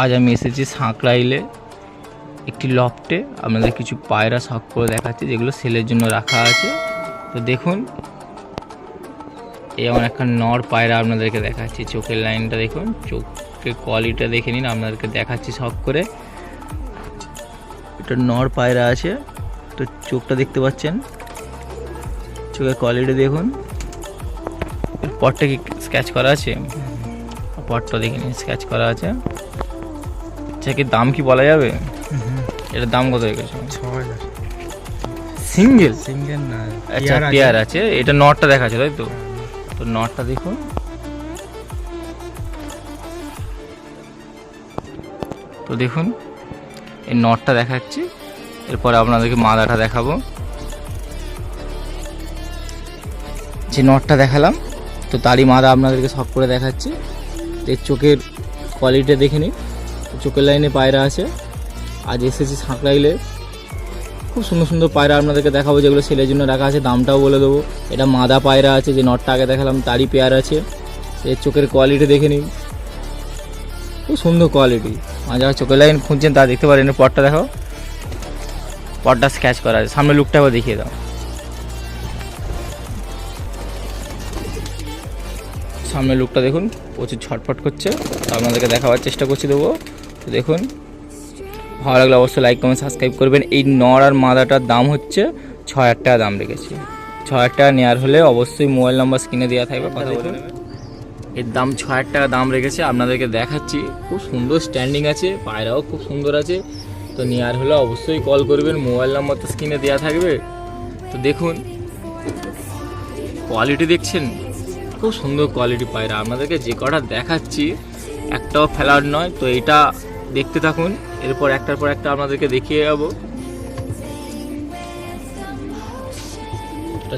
আজ আমি এসেছি সাঁকড়াইলে একটি লফটে। আপনাদের কিছু পায়রা শখ করে দেখাচ্ছি, যেগুলো সেলের জন্য রাখা আছে। তো দেখুন, এই আমার একটা নর পায়রা আপনাদেরকে দেখাচ্ছি, চোখের লাইনটা দেখুন, চোখের কোয়ালিটিটা দেখে নিন, আপনাদেরকে দেখাচ্ছি শখ করে। এটা নর পায়রা আছে, তো চোখটা দেখতে পাচ্ছেন? চোখের কোয়ালিটি দেখুন। পটটা কি স্কেচ করা আছে? পটটা দেখে নিন স্ক্যাচ করা আছে। আচ্ছা কি দাম কি বলা যাবে? এটার দাম কত রেখেছো ছ হাজার। সিঙ্গেল? সিঙ্গেল না আচ্ছা পেয়ার আছে। এটা নটটা দেখাচ্ছে তাই তো? তো নটটা দেখুন। তো দেখুন এই নটটা দেখাচ্ছি। এরপরে আপনাদেরকে মাদাটা দেখাবো। যে নটটা দেখালাম তো তারই মাদা আপনাদেরকে সব করে দেখাচ্ছি। এর চোখের কোয়ালিটি দেখে নিন। চোখের লাইনে পায়রা আছে। আজ এসেছি সাঁকড়াইলে। খুব সুন্দর সুন্দর পায়রা আপনাদেরকে দেখাবো, যেগুলো সেলের জন্য রাখা আছে। দামটাও বলে দেবো। এটা মাদা পায়রা আছে, যে নটটা আগে দেখালাম, তারই পেয়ার আছে। এর চোখের কোয়ালিটি দেখে নিন। খুব সুন্দর কোয়ালিটি আর চোখের লাইন খুঁজছেন তা দেখতে পারেন পটটা দেখো। পটটা স্ক্যাচ করা আছে। সামনে লুকটা আবার দেখিয়ে দাও। সামনে লুকটা দেখুন, প্রচুর ছটফট করছে। আপনাদেরকে দেখাবার চেষ্টা করছি, দেবো। তো দেখুন, ভালো লাগলে অবশ্যই লাইক কমেন্ট সাবস্ক্রাইব করবেন। এই নর আর মাদাটার দাম হচ্ছে ছ হাজার টাকা দাম রেখেছি। ছ হাজার টাকা নেওয়ার হলে অবশ্যই মোবাইল নাম্বার স্ক্রিনে দেওয়া থাকবে, কথা বলে এর দাম ছ হাজার টাকা দাম রেখেছে, আপনাদেরকে দেখাচ্ছি। খুব সুন্দর স্ট্যান্ডিং আছে, পায়রাও খুব সুন্দর আছে। তো নেওয়ার হলে অবশ্যই কল করবেন মোবাইল নাম্বার তো স্ক্রিনে দেওয়া থাকবে। তো দেখুন কোয়ালিটি দেখছেন? খুব সুন্দর কোয়ালিটি পায়রা। আপনাদেরকে যে কটা দেখাচ্ছি, একটাও ফেলার নয়। তো এটা দেখতে থাকুন। এরপর একটার পর একটা আপনাদেরকে দেখিয়ে যাব।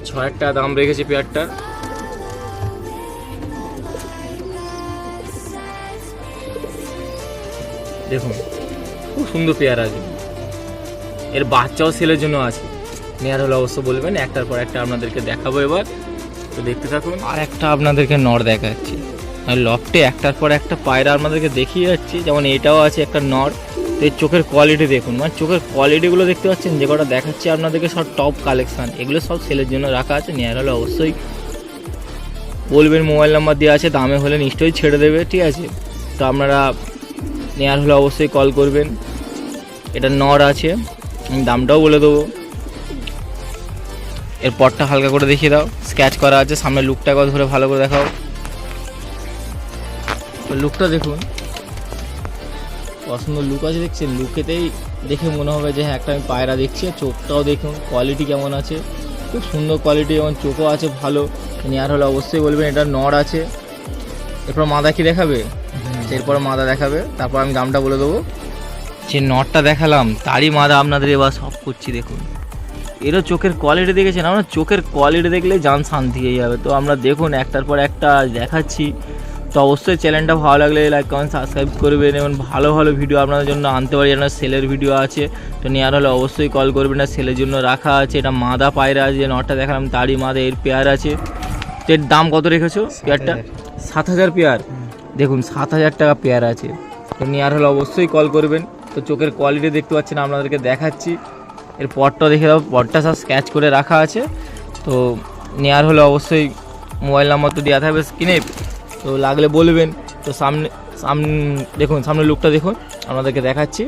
ছ হাজার টাকা দাম রেখেছে পেয়ারটার দেখুন, খুব সুন্দর পেয়ার আছে। এর বাচ্চাও সেলের জন্য আছে। নেয়ার হলে অবশ্য বলবেন, একটার পর একটা আপনাদেরকে দেখাবো এবার। তো দেখতে থাকুন। আর একটা আপনাদেরকে নর দেখাচ্ছি। আর লফটে একটার পর একটা পায়রা আপনাদেরকে দেখিয়ে যাচ্ছি। যেমন এটাও আছে একটা নর। তো চোখের কোয়ালিটি দেখুন। মানে চোখের কোয়ালিটিগুলো দেখতে পাচ্ছেন? যে কটা দেখাচ্ছি আপনাদেরকে সব টপ কালেকশান এগুলো সব সেলের জন্য রাখা আছে। নেয়ার হলে অবশ্যই বলবেন মোবাইল নাম্বার দেওয়া আছে। দামে হলে নিশ্চয়ই ছেড়ে দেবে, ঠিক আছে? তো আপনারা নেওয়ার হলে অবশ্যই কল করবেন। এটা নর আছে। আমি দামটাও বলে দেবো। এর পরটা হালকা করে দেখিয়ে দাও। স্ক্যাচ করা আছে। সামনে লুকটা ধরে ভালো করে দেখাও। লুকটা দেখুন। অসুন্দর লুক আছে দেখছেন লুকেতেই দেখে মনে হবে যে হ্যাঁ একটা আমি পায়রা দেখছি আর চোখটাও দেখুন কোয়ালিটি কেমন আছে। খুব সুন্দর কোয়ালিটি এবং চোখও আছে ভালো। নেওয়ার হলে অবশ্যই বলবেন এটা নর আছে। এরপর মাদা কি দেখাবে? এরপর মাদা দেখাবে। তারপর আমি দামটা বলে দেবো। যে নটটা দেখালাম তারই মাদা আপনাদের এবার সব করছি দেখুন। এরও চোখের কোয়ালিটি দেখেছেন? আমরা চোখের কোয়ালিটি দেখলে জান শান্তি হয়ে যাবে। তো আমরা দেখুন একটার পর একটা দেখাচ্ছি। তো অবশ্যই চ্যানেলটা ভালো লাগলে লাইক কমেন্ট সাবস্ক্রাইব করবেন এবং ভালো ভালো ভিডিও আপনাদের জন্য আনতে পারি। যেন সেলের ভিডিও আছে তো নেওয়ার হলে অবশ্যই কল করবেন। না সেলের জন্য রাখা আছে এটা মাদা পায়রা আছে যে নটটা দেখালাম তারই মাদা এর পেয়ার আছে। তো এর দাম কত রেখেছো পেয়ারটা? সাত হাজার। পেয়ার? দেখুন সাত হাজার টাকা পেয়ার আছে। তো নেওয়ার হলে অবশ্যই কল করবেন। তো চোখের কোয়ালিটি দেখতে পাচ্ছেন আপনাদেরকে দেখাচ্ছি। এর পটটা দেখে দাও পটটা সব স্ক্যাচ করে রাখা আছে। তো নেওয়ার হলে অবশ্যই মোবাইল নাম্বার তো দেওয়া থাকবে স্ক্রিনে তো লাগলে বলবেন। তো সামনে সামনে দেখুন সামনে লুকটা দেখুন আপনাদেরকে দেখাচ্ছি।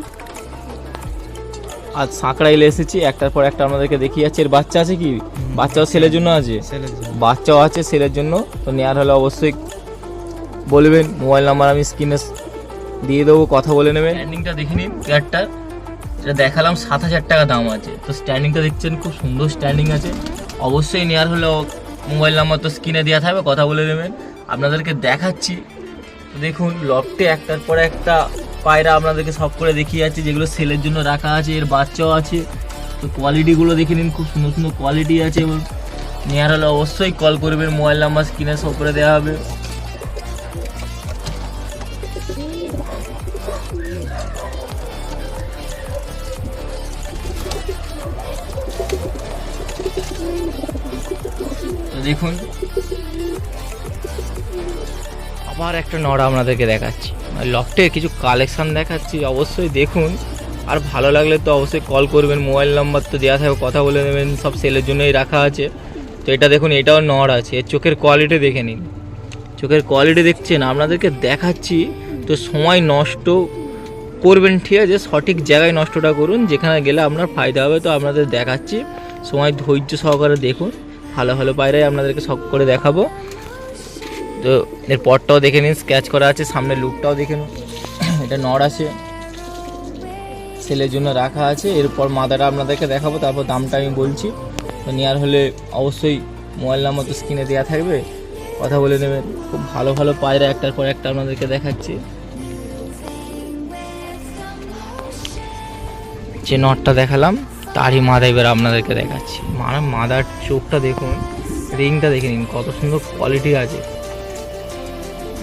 আজ সাঁকড়াইলে এসেছি একটার পর একটা আপনাদেরকে দেখিয়ে যাচ্ছে। এর বাচ্চা আছে কি? বাচ্চাও ছেলের জন্য আছে? বাচ্চাও আছে সেলের জন্য। তো নেওয়ার হলে অবশ্যই বলবেন মোবাইল নাম্বার আমি স্ক্রিনে দিয়ে দেবো কথা বলে নেবেন। স্ট্যান্ডিংটা দেখে নিন পেয়ারটা এটা দেখালাম সাত হাজার টাকা দাম আছে। তো স্ট্যান্ডিংটা দেখছেন খুব সুন্দর স্ট্যান্ডিং আছে। অবশ্যই নেওয়ার হলেও মোবাইল নাম্বার তো স্ক্রিনে দেওয়া থাকবে কথা বলে নেবেন। আপনাদেরকে দেখাচ্ছি। দেখুন লফটে একটার পর একটা পায়রা আপনাদেরকে সব করে দেখিয়ে যাচ্ছি, যেগুলো সেলের জন্য রাখা আছে, এর বাচ্চাও আছে। তো কোয়ালিটিগুলো দেখে নিন, খুব সুন্দর সুন্দর কোয়ালিটি আছে এবং নেওয়ার হলে অবশ্যই কল করবেন মোবাইল নাম্বার স্ক্রিনে সব করে দেওয়া হবে। দেখুন আবার একটা নড়া আপনাদেরকে দেখাচ্ছি। লফটে কিছু কালেকশান দেখাচ্ছি, অবশ্যই দেখুন। আর ভালো লাগলে তো অবশ্যই কল করবেন মোবাইল নাম্বার তো দেওয়া থাকবে, কথা বলে নেবেন, সব সেলের জন্যই রাখা আছে। তো এটা দেখুন, এটাও নড় আছে। এর চোখের কোয়ালিটি দেখে নিন। চোখের কোয়ালিটি দেখছেন, আপনাদেরকে দেখাচ্ছি। তো সময় নষ্ট করবেন, ঠিক আছে? সঠিক জায়গায় নষ্টটা করুন, যেখানে গেলে আপনার ফায়দা হবে, তো আপনাদের দেখাচ্ছি। সময় ধৈর্য সহকারে দেখুন। ভালো ভালো পায়রাই আপনাদেরকে শখ করে দেখাবো। তো এর পরটাও দেখে নিন স্ক্যাচ করা আছে সামনে লুকটাও দেখে নিন। এটা নড় আছে। সেলের জন্য রাখা আছে। এরপর মাদাটা আপনাদেরকে দেখাবো, তারপর দামটা আমি বলছি। তো নেওয়ার হলে অবশ্যই মোবাইল নাম্বার তো স্ক্রিনে দেওয়া থাকবে। কথা বলে নেবেন। খুব ভালো ভালো পায়রা একটার পর একটা আপনাদেরকে দেখাচ্ছি। যে নটটা দেখালাম, তারই মাদা এবার আপনাদেরকে দেখাচ্ছি। মানে মাদার চোখটা দেখুন রিংটা দেখে নিন, কত সুন্দর কোয়ালিটি আছে।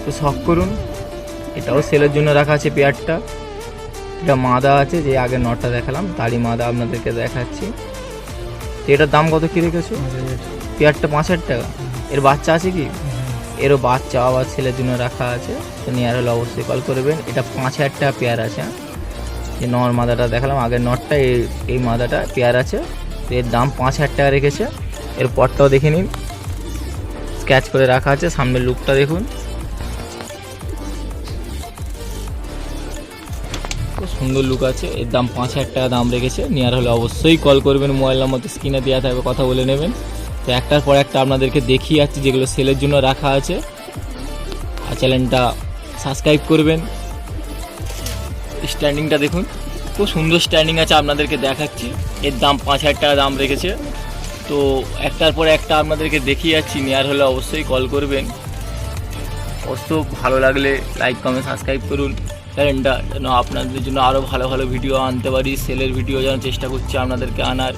তো শখ করুন। এটাও সেলের জন্য রাখা আছে পেয়ারটা। এটা মাদা আছে, যে আগের নটটা দেখালাম তারই মাদা আপনাদেরকে দেখাচ্ছি। তো এটার দাম কত কী রেখেছো? পেয়ারটা পাঁচ হাজার টাকা। এর বাচ্চা আছে কি? এরও বাচ্চা আবার ছেলের জন্য রাখা আছে। তো নেওয়ার হলে অবশ্যই কল করবেন এটা পাঁচ হাজার টাকা পেয়ার আছে হ্যাঁ? যে নর মাদাটা দেখালাম, আগের নটটা এই এই মাদাটা পেয়ার আছে। তো এর দাম পাঁচ হাজার টাকা রেখেছে। এর পরটাও দেখে নিন। স্ক্যাচ করে রাখা আছে, সামনের লুকটা দেখুন। সুন্দর লুক আছে। এর দাম পাঁচ হাজার টাকা দাম রেখেছে। নেওয়ার হলে অবশ্যই কল করবেন। মোবাইল নাম্বার তো স্ক্রিনে দেওয়া থাকবে, কথা বলে নেবেন। তো একটার পর একটা আপনাদেরকে দেখিয়ে যাচ্ছি যেগুলো সেলের জন্য রাখা আছে। আর চ্যানেলটা সাবস্ক্রাইব করবেন। স্ট্যান্ডিংটা দেখুন। খুব সুন্দর স্ট্যান্ডিং আছে আপনাদেরকে দেখাচ্ছি। এর দাম পাঁচ হাজার টাকা দাম রেখেছে। তো একটার পর একটা আপনাদেরকে দেখিয়ে যাচ্ছি নেওয়ার হলে অবশ্যই কল করবেন। অবশ্য ভালো লাগলে লাইক কমেন্ট সাবস্ক্রাইব করুন। চ্যানেলটা যেন আপনাদের জন্য আরও ভালো ভালো ভিডিও আনতে পারি সেলের ভিডিও যেন চেষ্টা করছি আপনাদেরকে আনার।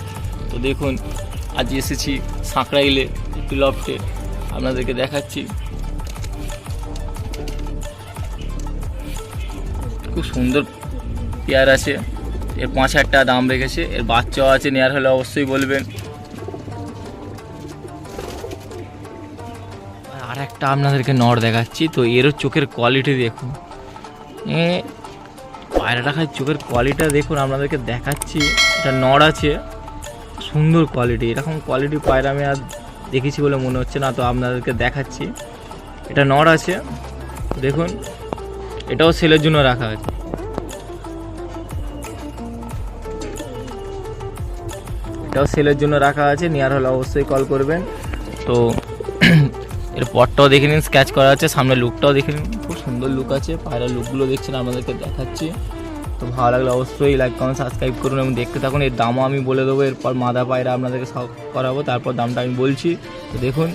তো দেখুন, আজ এসেছি সাঁকড়াইলে, একটু লফটে আপনাদেরকে দেখাচ্ছি। খুব সুন্দর পেয়ার আছে। এর পাঁচ হাজার টাকা দাম রেখেছে। এর বাচ্চাও আছে, নেয়ার হলে অবশ্যই বলবেন। আর একটা আপনাদেরকে নড় দেখাচ্ছি, তো এরও চোখের কোয়ালিটি দেখুন। পায়রাটা খায় চোখের কোয়ালিটিটা দেখুন, আপনাদেরকে দেখাচ্ছি। এটা নড় আছে, সুন্দর কোয়ালিটি এরকম কোয়ালিটি পায়রা আমি আর দেখেছি বলে মনে হচ্ছে না, তো আপনাদেরকে দেখাচ্ছি। এটা নড় আছে, দেখুন, এটাও সেলের জন্য রাখা আছে এটাও সেলের জন্য রাখা আছে নিয়ার হলে অবশ্যই কল করবেন। তো এর পরটাও দেখে নিন স্ক্যাচ করা আছে সামনে লুকটাও দেখে নিন। খুব সুন্দর লুক আছে, পায়রা লুকগুলো দেখছেন, আপনাদেরকে দেখাচ্ছি। তো ভালো লাগলে অবশ্যই লাইক কমেন্ট সাবস্ক্রাইব করুন এবং দেখতে থাকুন। এর দামও আমি বলে দেবো, এরপর মাদা পায়রা আপনাদেরকে সব করাবো, তারপর দামটা আমি বলছি। তো দেখুন।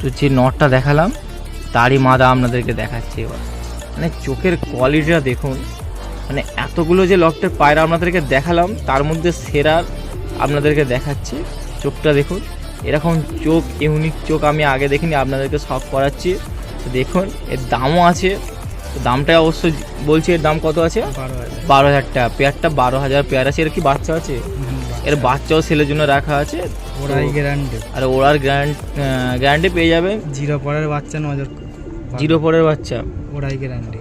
তো যে নটটা দেখালাম, তারই মাদা আপনাদেরকে দেখাচ্ছি এবার। মানে চোখের কোয়ালিটিটা দেখুন। মানে এতগুলো যে লকটের পায়রা আপনাদেরকে দেখালাম তার মধ্যে সেরার আপনাদেরকে দেখাচ্ছি। চোখটা দেখুন এরকম চোখ ইউনিক চোখ আমি আগে দেখিনি আপনাদেরকে শখ করাচ্ছি। দেখুন এর দামও আছে। দামটা অবশ্যই বলছি এর দাম কত আছে? বারো হাজার। টাকা। পেয়ারটা বারো হাজার পেয়ার আছে? এর কি বাচ্চা আছে? এর বাচ্চাও ছেলের জন্য রাখা আছে। আর ওরার গ্যারান্ট গ্যারান্টি পেয়ে যাবে জিরো পরের বাচ্চা নজর জিরো পরের বাচ্চা। ওরাই গ্যারান্টি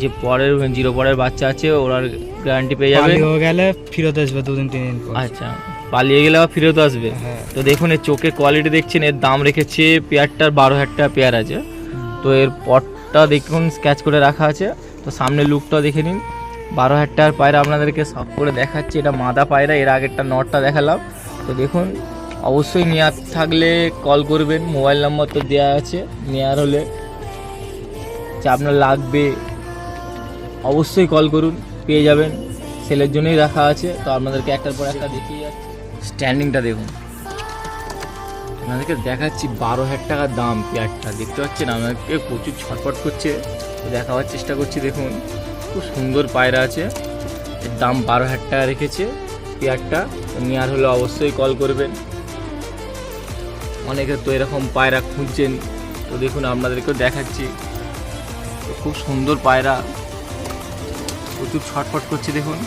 যা- পরের জিরো পরের বাচ্চা আছে ওরার গ্যারান্টি পেয়ে যাবে। গেলে ফেরত আসবে দুদিন তিন দিন পর। আচ্ছা পালিয়ে গেলে আবার ফিরত আসবে। হ্যাঁ। তো দেখুন এর চোখের কোয়ালিটি দেখছেন এর দাম রেখেছে পেয়ারটার বারো হাজার টাকা পেয়ার আছে। তো এর পটটা দেখুন স্ক্যাচ করে রাখা আছে। তো সামনে লুকটাও দেখে নিন। বারো হাজার টাকার পায়রা আপনাদেরকে সব করে দেখাচ্ছি। এটা মাদা পায়রা এর আগেরটা নটটা দেখালাম। তো দেখুন অবশ্যই নেওয়ার থাকলে কল করবেন। মোবাইল নাম্বার তো দেওয়া আছে নেওয়ার হলে। যে আপনার লাগবে। অবশ্যই কল করুন, পেয়ে যাবেন। সেলের জন্যই রাখা আছে, তো আপনাদেরকে একটার পর একটা দেখিয়ে যাচ্ছি। স্ট্যান্ডিংটা দেখুন। আপনাদেরকে দেখাচ্ছি বারো হাজার টাকার দাম পেয়ারটা দেখতে পাচ্ছেন আমাকে প্রচুর ছটফট করছে। দেখাবার চেষ্টা করছি, দেখুন। খুব সুন্দর পায়রা আছে। এর দাম বারো হাজার টাকা রেখেছে পেয়ারটা নেওয়ার হলে অবশ্যই কল করবেন। অনেকে তো এরকম পায়রা খুঁজছেন। তো দেখুন, আপনাদেরকেও দেখাচ্ছি। খুব সুন্দর পায়রা। প্রচুর ছটফট করছে দেখুন।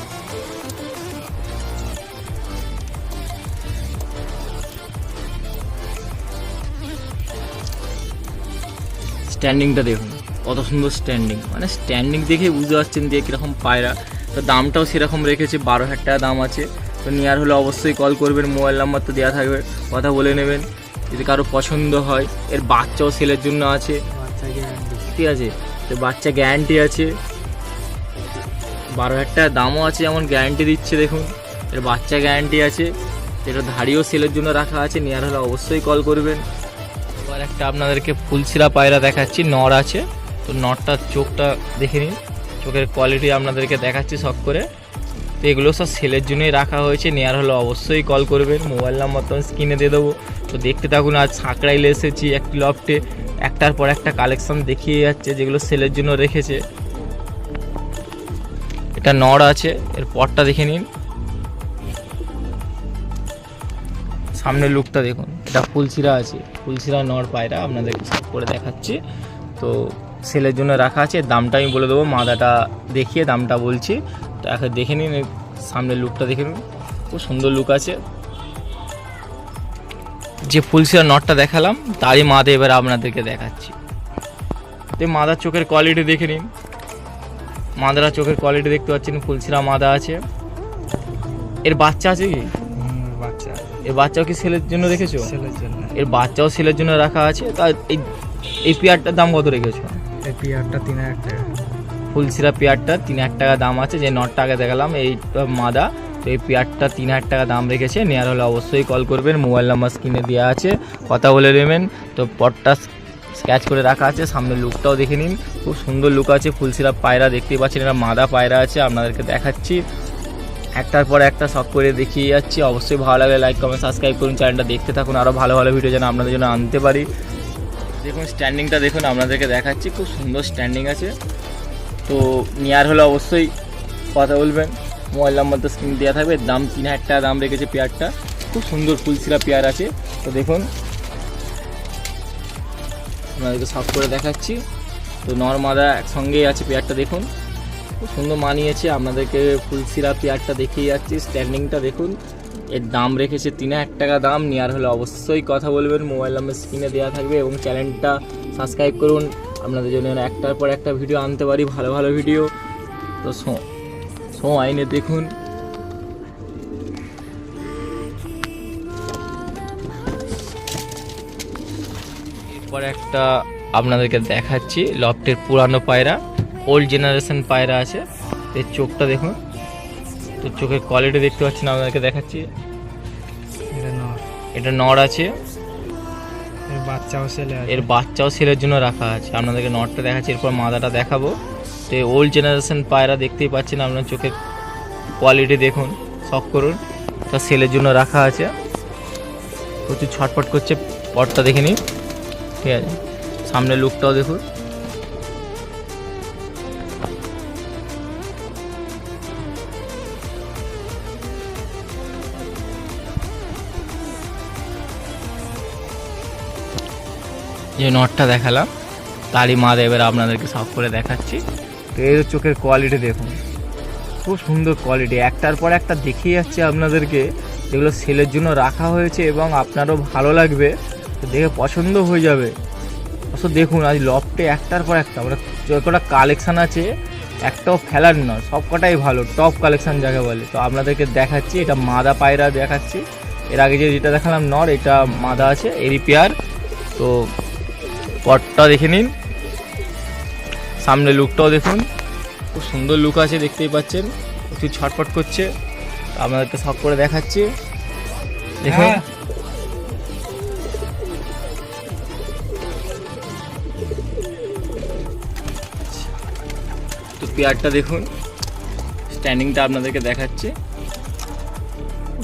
স্ট্যান্ডিংটা দেখুন কত সুন্দর স্ট্যান্ডিং মানে স্ট্যান্ডিং দেখে বুঝতে পারছেন যে কীরকম পায়রা। তো দামটাও সেরকম রেখেছে বারো হাজার টাকা দাম আছে। তো নেওয়ার হলে অবশ্যই কল করবেন মোবাইল নাম্বার তো দেওয়া থাকবে কথা বলে নেবেন। যদি কারও পছন্দ হয় এর বাচ্চাও সেলের জন্য আছে। ঠিক আছে? তো বাচ্চা গ্যারান্টি আছে। বারো হাজার দামও আছে, যেমন গ্যারান্টি দিচ্ছে দেখুন। এর বাচ্চা গ্যারান্টি আছে, যেটা ধাড়িও সেলের জন্য রাখা আছে, নেওয়ার হলে অবশ্যই কল করবেন। এবার একটা আপনাদেরকে ফুলছিরা পায়রা দেখাচ্ছি, নর আছে। তো নরটার চোখটা দেখে নিন, চোখের কোয়ালিটি আপনাদেরকে দেখাচ্ছি সব করে। তো এগুলো সব সেলের জন্যই রাখা হয়েছে, নেওয়ার হলে অবশ্যই কল করবেন। মোবাইল নাম্বার তো স্ক্রিনে দিয়ে দেবো। তো দেখতে থাকুন, আজ সাঁকড়াইলে এসেছি একটি লফটে একটার পর একটা কালেকশন দেখিয়ে যাচ্ছে, যেগুলো সেলের জন্য রেখেছে। এটা নড় আছে, এর পরটা দেখে নিন। সামনের লুকটা দেখুন, এটা ফুলছিরা আছে ফুলছিরা নড় পায়রা আপনাদেরকে সব করে দেখাচ্ছি। তো সেলের জন্য রাখা আছে দামটা আমি বলে দেবো, মাদাটা দেখিয়ে দামটা বলছি। তো এখন দেখে নিন সামনের লুকটা দেখে নিন, খুব সুন্দর লুক আছে। যে ফুলসিরা নটটা দেখালাম, তারই মাদা এবার আপনাদেরকে দেখাচ্ছি। তো মাদার চোখের কোয়ালিটি দেখে নিন। মাদারা চোখের কোয়ালিটি দেখতে পাচ্ছেন ফুলসিরা মাদা আছে। এর বাচ্চা আছে কি? বাচ্চা। এর বাচ্চাও কি সেলের জন্য রেখেছো? ছেলের জন্য। এর বাচ্চাও সেলের জন্য রাখা আছে। তা এই এই পেয়ারটার দাম কত রেখেছো? এই পিয়ারটা তিন হাজার টাকা। ফুলসিরা পেয়ারটা তিন হাজার টাকা দাম আছে যে নটটা আগে দেখালাম এই মাদা। তো এই পেয়ারটা তিন হাজার টাকা দাম রেখেছে। নেওয়ার হলে অবশ্যই কল করবেন মোবাইল নাম্বার স্ক্রিনে দেওয়া আছে। কথা বলে নেবেন। তো পটটা স্ক্যাচ করে রাখা আছে, সামনের লুকটাও দেখে নিন। খুব সুন্দর লুক আছে ফুলসিরা পায়রা দেখতেই পাচ্ছেন এটা মাদা পায়রা আছে, আপনাদেরকে দেখাচ্ছি। একটার পর একটা শখ করে দেখিয়ে যাচ্ছি, অবশ্যই ভালো লাগলে লাইক কমেন্ট সাবস্ক্রাইব করুন চ্যানেলটা দেখতে থাকুন আরও ভালো ভালো ভিডিও যেন আপনাদের জন্য আনতে পারি। দেখুন স্ট্যান্ডিংটা দেখুন, আপনাদেরকে দেখাচ্ছি, খুব সুন্দর স্ট্যান্ডিং আছে। তো নেওয়ার হলে অবশ্যই কথা বলবেন। মোবাইল নাম্বার তো স্ক্রিন দেওয়া থাকবে, দাম তিন হাজার টাকা দাম রেখেছে পেয়ারটা খুব সুন্দর ফুলসিরা পেয়ার আছে। তো দেখুন আপনাদেরকে সব করে দেখাচ্ছি। তো নর্মাদা একসঙ্গেই আছে পেয়ারটা দেখুন। খুব সুন্দর মানিয়েছে। আপনাদেরকে ফুলসিরা পেয়ারটা দেখিয়ে যাচ্ছি। স্ট্যান্ডিংটা দেখুন। এর দাম রেখেছে তিন হাজার টাকা দাম। নেওয়ার হলে অবশ্যই কথা বলবেন। মোবাইল নাম্বার স্ক্রিনে দেওয়া থাকবে এবং চ্যানেলটা সাবস্ক্রাইব করুন। আপনাদের জন্য একটার পর একটা ভিডিও আনতে পারি। ভালো ভালো ভিডিও। তো শো শো আইনে দেখুন। এরপর একটা আপনাদেরকে দেখাচ্ছি লফটের পুরানো পায়রা ওল্ড জেনারেশন পায়রা আছে। এর চোখটা দেখুন তো চোখের কোয়ালিটি দেখতে পাচ্ছেন আপনাদেরকে দেখাচ্ছি। এটা নর। নড় আছে। এর বাচ্চাও ছেলে এর বাচ্চাও সেলের জন্য রাখা আছে। আপনাদেরকে নটটা দেখাচ্ছি এরপর মাদাটা দেখাবো। তো ওল্ড জেনারেশন পায়রা দেখতেই পাচ্ছেন আপনার চোখের কোয়ালিটি দেখুন শখ করুন তা সেলের জন্য রাখা আছে। প্রচুর ছটফট করছে পটটা দেখে নিন। ঠিক আছে। সামনের লুকটাও দেখুন। যে নটটা দেখালাম, তারই মা এবার আপনাদেরকে সব করে দেখাচ্ছি। তো এর চোখের কোয়ালিটি দেখুন। খুব সুন্দর কোয়ালিটি একটার পর একটা দেখিয়ে যাচ্ছে আপনাদেরকে। যেগুলো সেলের জন্য রাখা হয়েছে এবং আপনারও ভালো লাগবে। দেখে পছন্দ হয়ে যাবে। অবশ্য দেখুন, আজ লফটে একটার পর একটা মানে কটা কালেকশান আছে, একটাও ফেলার নয় সব কটাই ভালো টপ কালেকশান যাকে বলে। তো আপনাদেরকে দেখাচ্ছি, এটা মাদা পায়রা দেখাচ্ছি। এর আগে যে যেটা দেখালাম নর, এটা মাদা আছে, এরই পেয়ার তো পটটা দেখে নিন। সামনে লুকটাও দেখুন। খুব সুন্দর লুক আছে, দেখতেই পাচ্ছেন। একটু ছটফট করছে। আপনাদেরকে সব করে দেখাচ্ছি। দেখুন। তো পেয়ারটা দেখুন। স্ট্যান্ডিংটা আপনাদেরকে দেখাচ্ছে।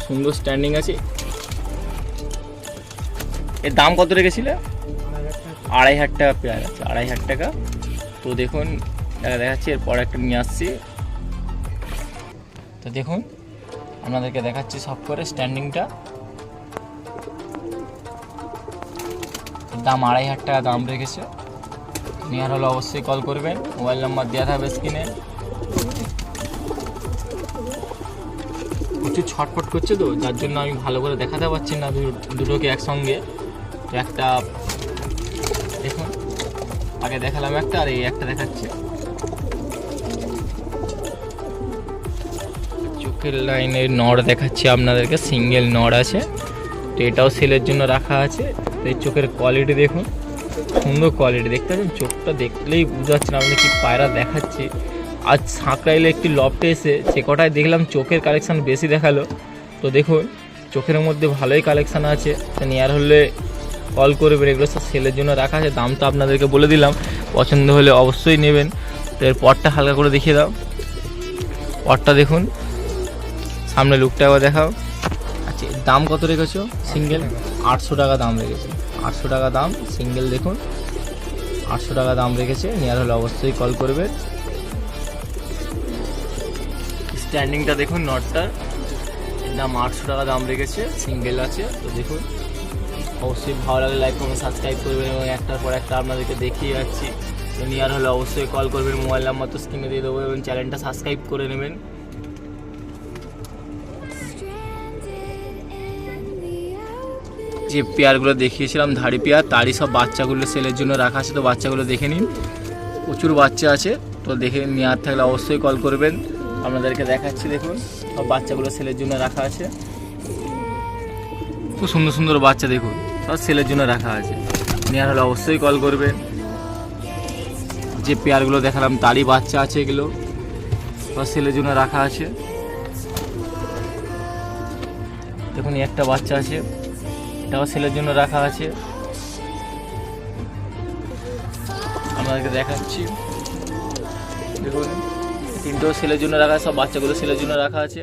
সুন্দর স্ট্যান্ডিং আছে। এর দাম কত রেখেছিলে? আড়াই হাজার টাকা পেয়ার আছে, আড়াই হাজার টাকা। তো দেখুন দেখা দেখাচ্ছি, এরপর একটা নিয়ে আসছি। তো দেখুন, আপনাদেরকে দেখাচ্ছি সব করে স্ট্যান্ডিংটা দাম আড়াই হাজার টাকা দাম রেখেছে। নেওয়ার হলে অবশ্যই কল করবেন। মোবাইল নাম্বার দেওয়া থাকবে স্ক্রিনে প্রচুর ছটফট করছে তো, যার জন্য আমি ভালো করে দেখাতে পারছি না দুটোকে একসঙ্গে। একটা, দেখুন। আগে দেখালাম একটা, আর এই একটা দেখাচ্ছে। চোখের লাইনের নড় দেখাচ্ছি আপনাদেরকে সিঙ্গেল নড় আছে। তো এটাও সেলের জন্য রাখা আছে। তো এই চোখের কোয়ালিটি দেখুন। সুন্দর কোয়ালিটি দেখতে পাচ্ছেন? চোখটা দেখলেই বোঝা যাচ্ছে না আপনি কি পায়রা দেখাচ্ছে। আজ সাঁকড়াইলে একটি লফটে এসে সে কটায় দেখলাম চোখের কালেকশান বেশি দেখাল। তো দেখুন, চোখের মধ্যে ভালোই কালেকশান আছে। তো নেওয়ার হলে কল করবেন, এগুলো সব সেলের জন্য রাখা আছে। দাম তো আপনাদেরকে বলে দিলাম। পছন্দ হলে অবশ্যই নেবেন। তো এর পরটা হালকা করে দেখিয়ে দাও। পরটা দেখুন। সামনে লুকটা একবার দেখাও। আচ্ছা দাম কত রেখেছো? সিঙ্গেল আটশো টাকা দাম রেখেছে। আটশো টাকা দাম সিঙ্গেল দেখুন। আটশো টাকা দাম রেখেছে, নেওয়ার হলে অবশ্যই কল করবে। স্ট্যান্ডিংটা দেখুন নটটার দাম আটশো টাকা দাম রেখেছে সিঙ্গেল আছে, তো দেখুন। অবশ্যই ভালো লাগলে লাইক কমেন্ট সাবস্ক্রাইব করবেন এবং একটার পর একটা আপনাদেরকে দেখিয়ে যাচ্ছি। তো নেওয়ার হলে অবশ্যই কল করবেন মোবাইল নাম্বার তো স্ক্রিনে দিয়ে দেবো এবং চ্যানেলটা সাবস্ক্রাইব করে নেবেন। যে পেয়ারগুলো দেখিয়েছিলাম, ধাড়ি পেয়ার, তারই সব বাচ্চাগুলো সেলের জন্য রাখা আছে, তো বাচ্চাগুলো দেখে নিন। প্রচুর বাচ্চা আছে, তো দেখে নেওয়ার থাকলে অবশ্যই কল করবেন। আপনাদেরকে দেখাচ্ছি, দেখুন, সব বাচ্চাগুলো সেলের জন্য রাখা আছে। খুব সুন্দর সুন্দর বাচ্চা, দেখুন, সব সেলের জন্য রাখা আছে। নেওয়ার হলে অবশ্যই কল করবেন। যে পেয়ারগুলো দেখালাম, তারই বাচ্চা আছে এগুলো, সব সেলের জন্য রাখা আছে। দেখুন একটা বাচ্চা আছে। এটাও সেলের জন্য রাখা আছে। আপনাদেরকে দেখাচ্ছি। দেখুন, তিনটেও সেলের জন্য রাখা সব বাচ্চাগুলো সেলের জন্য রাখা আছে।